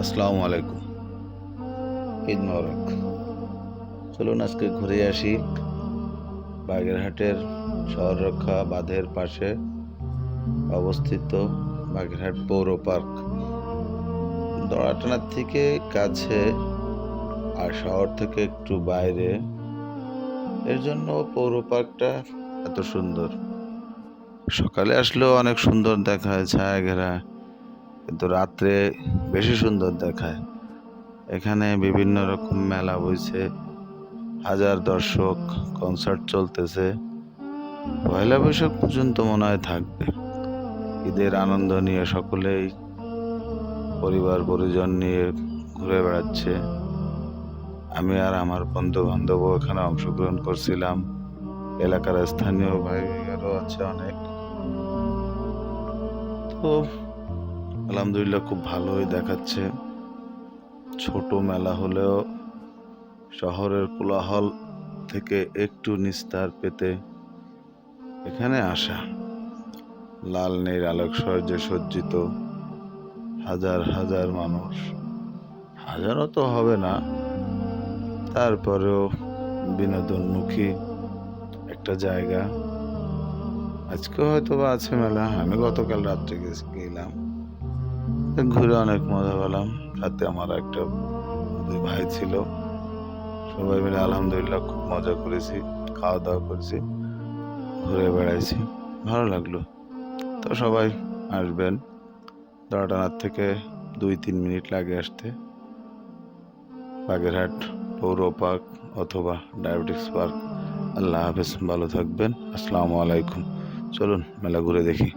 আসসালামু আলাইকুম। ঈদ মোবারক। চলুন আজকে ঘুরে আসি বাগেরহাটের শহররক্ষা বাঁধের পাশে অবস্থিত বাগেরহাট পৌর পার্ক। দড়াটানার থেকে কাছে আর শহর থেকে একটু বাইরে। এর জন্য পৌর পার্কটা এত সুন্দর। সকালে আসলেও অনেক সুন্দর দেখায় ছায়া ঘেরা কিন্তু রাত্রে বেশি সুন্দর দেখায়। এখানে বিভিন্ন রকম মেলা বইছে, হাজার দর্শক কনসার্ট চলতেছে। পয়লা বৈশাখ পর্যন্ত মনে হয় থাকবে। ঈদের আনন্দ নিয়ে সকলেই পরিবার, পরিজন নিয়ে ঘুরে বেড়াচ্ছে। আমি আর আমার বন্ধু বান্ধবও এখানে অংশগ্রহণ করছিলাম। এলাকার স্থানীয় ভাই আছে অনেক। তো আলহামদুলিল্লাহ খুব ভালোই দেখাচ্ছে। ছোট মেলা হলেও শহরের কোলাহল থেকে একটু নিস্তার পেতে এখানে আসা। লাল নীল আলোকসজ্জে সজ্জিত। হাজার হাজার মানুষ। হাজারও তো হবে না। তারপরেও বিনোদনমুখী একটা জায়গা। আজকে হয়তো বা আছে মেলা। আমি গতকাল রাত্রে গেলাম ঘুরে অনেক মজা পেলাম। সাথে আমার একটা দুই ভাই ছিল। সবাই মিলে আলহামদুলিল্লাহ খুব মজা করেছি খাওয়া দাওয়া করেছি, ঘুরে বেড়াইছি। ভালো লাগল। তো সবাই আসবেন। দড়াটানার থেকে দুই তিন মিনিট লাগে আসতে। বাগেরহাট পৌর পার্ক অথবা ডায়াবেটিক্স পার্ক। আল্লাহ হাফেজ, ভালো থাকবেন। আসসালামু আলাইকুম। চলুন, মেলা ঘুরে দেখি।